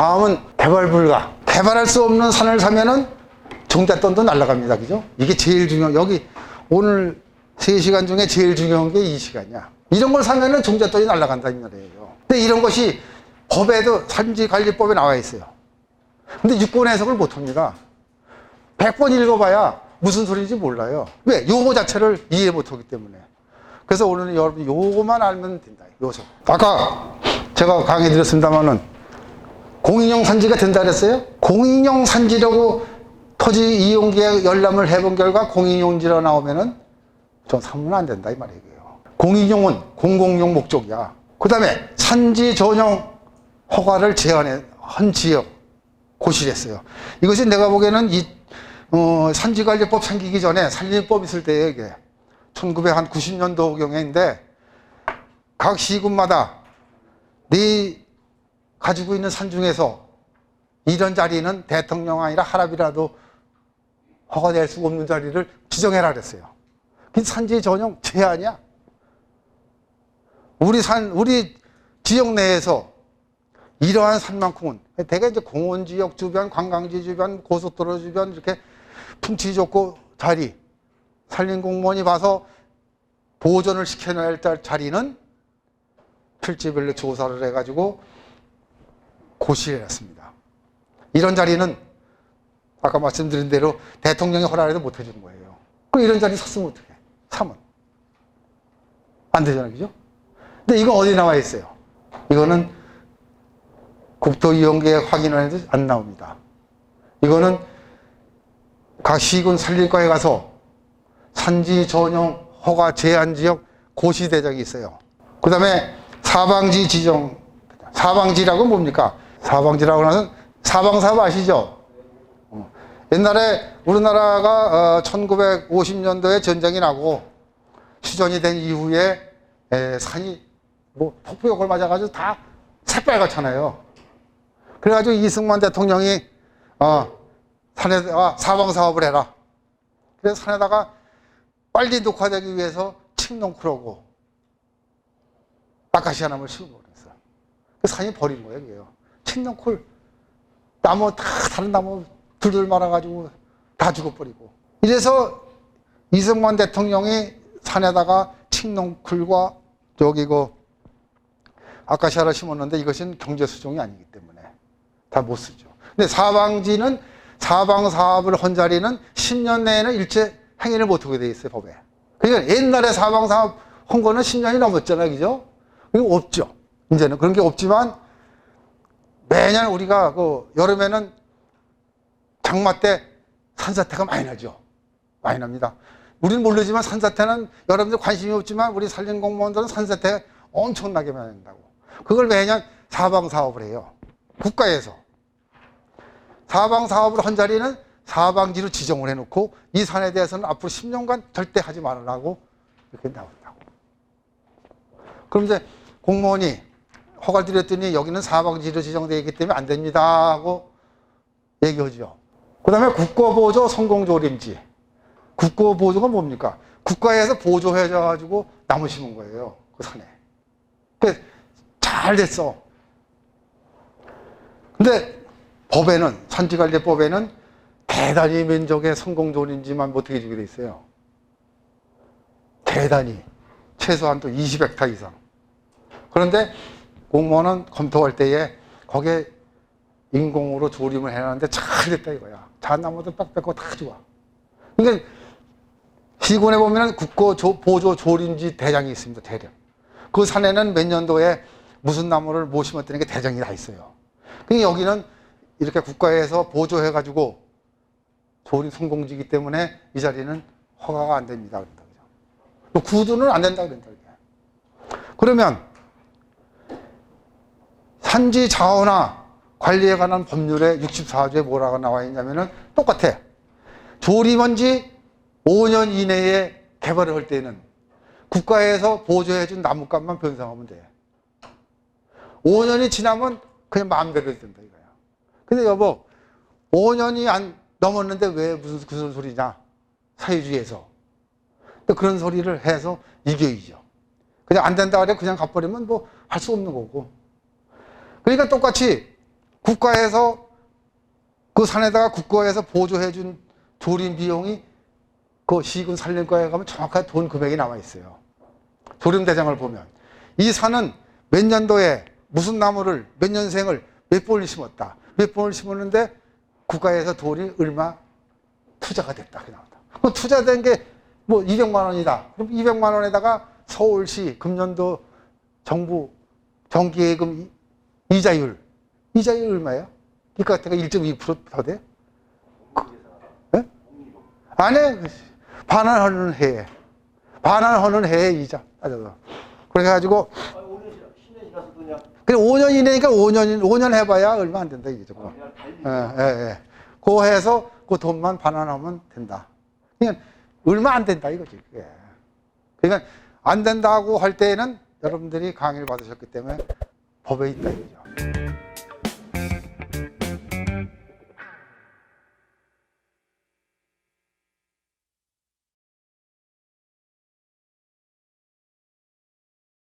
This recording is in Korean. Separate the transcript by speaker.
Speaker 1: 다음은 개발 불가. 개발할 수 없는 산을 사면은 종잣돈도 날라갑니다. 그죠? 이게 제일 중요, 여기 오늘 3시간 중에 제일 중요한 게 이 시간이야. 이런 걸 사면은 종잣돈이 날라간다, 이 말이에요. 근데 이런 것이 법에도 산지관리법에 나와 있어요. 근데 육군 해석을 못 합니다. 100번 읽어봐야 무슨 소리인지 몰라요. 왜? 요거 자체를 이해 못 하기 때문에. 그래서 오늘은 여러분 요거만 알면 된다. 요소. 아까 제가 강의 드렸습니다만은 공인용 산지가 된다 그랬어요? 공인용 산지라고 토지 이용계약 열람을 해본 결과 공인용지로 나오면은 전 사면 안 된다 이 말이에요. 공인용은 공공용 목적이야. 그 다음에 산지 전용 허가를 제한해 한 지역 고시했어요. 이것이 내가 보기에는 이 어, 산지관리법 생기기 전에 산림법 있을 때에 이게 1990년도경인데 각 시군마다 네 가지고 있는 산 중에서 이런 자리는 대통령 아니라 하랍이라도 허가될 수 없는 자리를 지정해라 그랬어요. 그 산지 전용 제한이야. 우리 산, 우리 지역 내에서 이러한 산만큼은 대개 이제 공원 지역 주변, 관광지 주변, 고속도로 주변 이렇게 풍치 좋고 자리, 산림공무원이 봐서 보존을 시켜낼 자리는 필지별로 조사를 해가지고 고시를 했습니다. 이런 자리는 아까 말씀드린 대로 대통령이 허락해도 못 해주는 거예요. 그럼 이런 자리 샀으면 어떡해? 사면. 안 되잖아요. 그죠? 근데 이건 어디 나와 있어요? 이거는 국토이용계획 확인을 해도 안 나옵니다. 이거는 각 시군 산림과에 가서 산지 전용 허가 제한 지역 고시 대장이 있어요. 그 다음에 사방지 지정, 사방지라고 뭡니까? 사방지라고 하면 사방사업 아시죠? 어. 옛날에 우리나라가 1950년도에 전쟁이 나고 수전이 된 이후에 에, 산이 뭐 폭포역을 맞아가지고 다 새빨갛잖아요. 그래가지고 이승만 대통령이 어, 산에 아, 사방 사업을 해라. 그래서 산에다가 빨리 녹화되기 위해서 칡농쿨하고 아카시아 나무를 심어 버렸어. 그 산이 버린 거예요, 그게요. 칡농쿨 나무 다 다른 나무 둘둘 말아가지고 다 죽어버리고. 이래서 이승만 대통령이 산에다가 칡농쿨과 여기 그 아카시아를 심었는데 이것은 경제 수종이 아니기 때문에 다 못 쓰죠. 근데 사방지는 사방 사업을 한 자리는 10년 내에는 일체 행위를 못 하게 돼 있어요, 법에. 그러니까 옛날에 사방 사업 한 거는 10년이 넘었잖아요, 그죠? 이거 없죠. 이제는 그런 게 없지만 매년 우리가 그 여름에는 장마 때 산사태가 많이 나죠. 많이 납니다. 우리는 모르지만 산사태는 여러분들 관심이 없지만 우리 산림공무원들은 산사태 엄청나게 많이 난다고. 그걸 매년 사방 사업을 해요. 국가에서. 사방 사업을 한 자리는 사방지로 지정을 해놓고 이 산에 대해서는 앞으로 10년간 절대 하지 말으라고 이렇게 나온다고. 그럼 이제 공무원이 허가를 드렸더니 여기는 사방지로 지정되어 있기 때문에 안 됩니다 하고 얘기하죠. 그 다음에 국고보조 성공조림지. 국고보조가 뭡니까? 국가에서 보조해줘가지고 나무 심은 거예요. 그 산에. 그잘 됐어. 근데 법에는, 산지관리법에는 대단히 면적의 성공조림지만 못하게 주게 돼 있어요. 대단히. 최소한 또 20헥타 이상. 그런데 공무원은 검토할 때에 거기에 인공으로 조림을 해놨는데 잘 됐다 이거야. 잣나무도 딱 뺏고 다 좋아. 그러니까 시군에 보면 국고 조, 보조 조림지 대장이 있습니다. 대령. 그 산에는 몇 년도에 무슨 나무를 못 심었다는 게 대장이 다 있어요. 그러니까 여기는 이렇게 국가에서 보조해가지고 조림 성공지기 때문에 이 자리는 허가가 안 됩니다. 그런다. 그죠? 구두는 안 된다. 그런다. 그러면 산지 자원화 관리에 관한 법률에 64조에 뭐라고 나와 있냐면은 똑같아. 조림원지 5년 이내에 개발을 할 때는 국가에서 보조해준 나무값만 변상하면 돼. 5년이 지나면 그냥 마음대로 된다 이거야. 근데 여보, 5년이 안 넘었는데 왜 무슨 무슨 소리냐? 사회주의에서. 또 그런 소리를 해서 이겨이죠. 그냥 안 된다 그래 그냥 가버리면 뭐 할 수 없는 거고. 그러니까 똑같이 국가에서 그 산에다가 국가에서 보조해준 조림 비용이 그 시군 산림과에 가면 정확하게 돈 금액이 나와 있어요. 조림 대장을 보면 이 산은 몇 년도에 무슨 나무를 몇 년생을 몇 번을 심었다. 몇 번을 심었는데 국가에서 돈이 얼마 투자가 됐다. 그 나온다. 그 투자된 게 뭐 200만 원이다. 그럼 200만 원에다가 서울시 금년도 정부 정기예금 이- 이자율 이자율? 이거 같은 거 1.2%더 돼? 예? 아니 반환하는 해에 반환하는 해에 이자 따져서 그래가지고
Speaker 2: 아, 5년, 10년 지나서 그냥
Speaker 1: 그래 5년 이내니까 5년 5년 해봐야 얼마 안 된다 이게 조금.
Speaker 2: 달리.
Speaker 1: 예, 예, 예. 그 해서 그 돈만 반환하면 된다. 그러니까 얼마 안 된다 이거지. 그게. 그러니까 안 된다고 할 때에는 여러분들이 강의를 받으셨기 때문에 법에 있다 이거죠. you